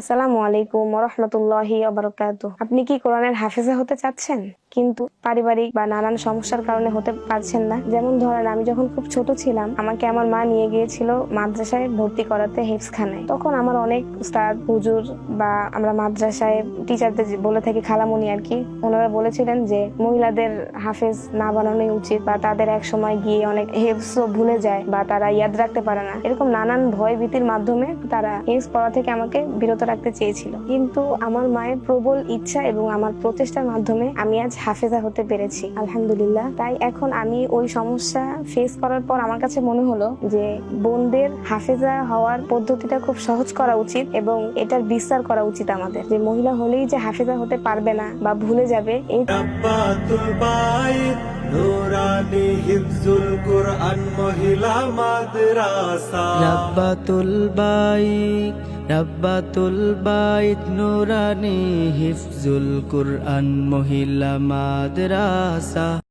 আসসালামু আলাইকুম রহমতুল্লাহি অবরকাত আপনি কি কোরআনের হাফেজা হতে চাচ্ছেন? কিন্তু পারিবারিক বা নানান সমস্যার কারণে হতে পারছেন না। যেমন ধরেন, আমি যখন খুব ছোট ছিলাম, আমাকে আমার মা নিয়ে গিয়েছিল মাদ্রাসায় ভর্তি করাতে হেফসখানায় তখন আমার অনেক উস্তাদ, হুজুর বা আমরা মাদ্রাসায় টিচারদের বলে থাকি খালামুনি আর কি, ওনারা বলেছিলেন যে মহিলাদের হাফেজ না বানানোই উচিত বা তাদের এক সময় গিয়ে অনেক হেফসও ভুলে যায় বা তারা ইয়াদ রাখতে পারে না। এরকম নানান ভয় ভীতির মাধ্যমে তারা হেফস পড়া থেকে আমাকে বিরত রাখতে চেয়েছিল। কিন্তু আমার মায়ের প্রবল ইচ্ছা এবং আমার প্রচেষ্টার মাধ্যমে আমি আজ হাফেজা হতে পেরেছি। আলহামদুলিল্লাহ। তাই এখন আমি ওই সমস্যা ফেস করার পর আমার কাছে মনে হলো যে বোনদের হাফেজা হওয়ার পদ্ধতিটা খুব সহজ করা উচিত এবং এটার বিস্তার করা উচিত আমাদের। যে মহিলা হলেই যে হাফেজা হতে পারবে না বা ভুলে যাবে এই নুরানি হিফজুল কুরআন মহিলা মাদ্রাসা রাব্বাতুল বাইত রাব্বাতুল বাইত নুরানি হিফজুল কুরআন মহিলা মাদ্রাসা।